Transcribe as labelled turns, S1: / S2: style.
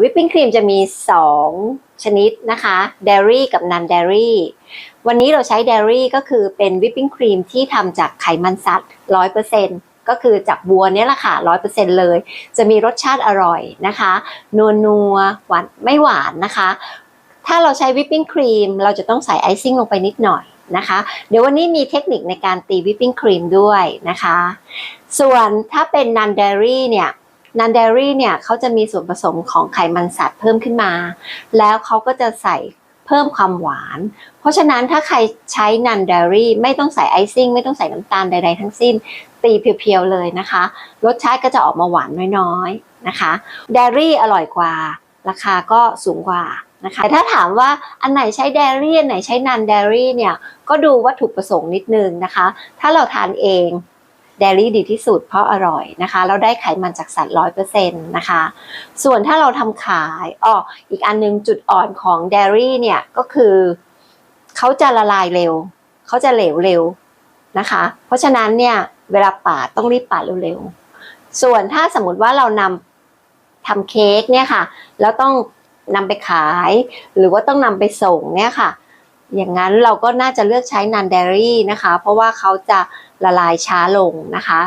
S1: วิปปิ้งครีมจะมี 2 ชนิดนะคะเดรี่กับนันเดรี่วันนี้เราใช้เดรี่ก็คือเป็นวิปปิ้งครีมที่ทำจากไขมันสัตว์100%ก็คือจากบัวเนี้ยแหละค่ะ100%เปอร์เซ็นเลย จะมีรสชาติอร่อยนะคะนัวนัวหวานไม่หวานนะคะ ถ้าเราใช้วิปปิ้งครีม เราจะต้องใส่ไอซิ่งลงไปนิดหน่อยนะคะ เดี๋ยววันนี้มีเทคนิคในการตีวิปปิ้งครีมด้วยนะคะ ส่วนถ้าเป็นนันเดรี่เนี่ย นันเดอรี่เนี่ยเขาจะมีส่วนผสมของไขมันสัตว์เพิ่มขึ้นมา แล้วเขาก็จะใส่เพิ่มความหวาน เพราะฉะนั้นถ้าใครใช้นันเดอรี่ไม่ต้องใส่ไอซิ่ง ไม่ต้องใส่น้ำตาลใดๆทั้งสิ้น ตีเพียวๆเลยนะคะ รสชาติก็จะออกมาหวานน้อยๆนะคะเดอรี่อร่อยกว่า ราคาก็สูงกว่านะคะแต่ถ้าถามว่าอันไหนใช้เดอรี่อันไหนใช้นันเดอรี่เนี่ยก็ดูวัตถุประสงค์นิดนึงนะคะ ถ้าเราทานเอง เดรี่ดีที่สุดเพราะอร่อยนะคะเราได้ไขมันจากสัตว์ร้อยเปอร์เซ็นต์นะคะ ส่วนถ้าเราทำขายอ๋ออีกอันนึงจุดอ่อนของเดรี่เนี่ยก็คือเขาจะละลายเร็วเขาจะเหลวเร็วนะคะ เพราะฉะนั้นเนี่ยเวลาปาดต้องรีบปาดเร็วๆส่วนถ้าสมมติว่าเรานำทำเค้กเนี่ยค่ะแล้วต้องนำไปขาย หรือว่าต้องนำไปส่งเนี่ยค่ะ อย่างนั้นเราก็น่าจะเลือกใช้นันเดอรี่นะคะ เพราะว่าเขาจะละลายช้าลงนะคะ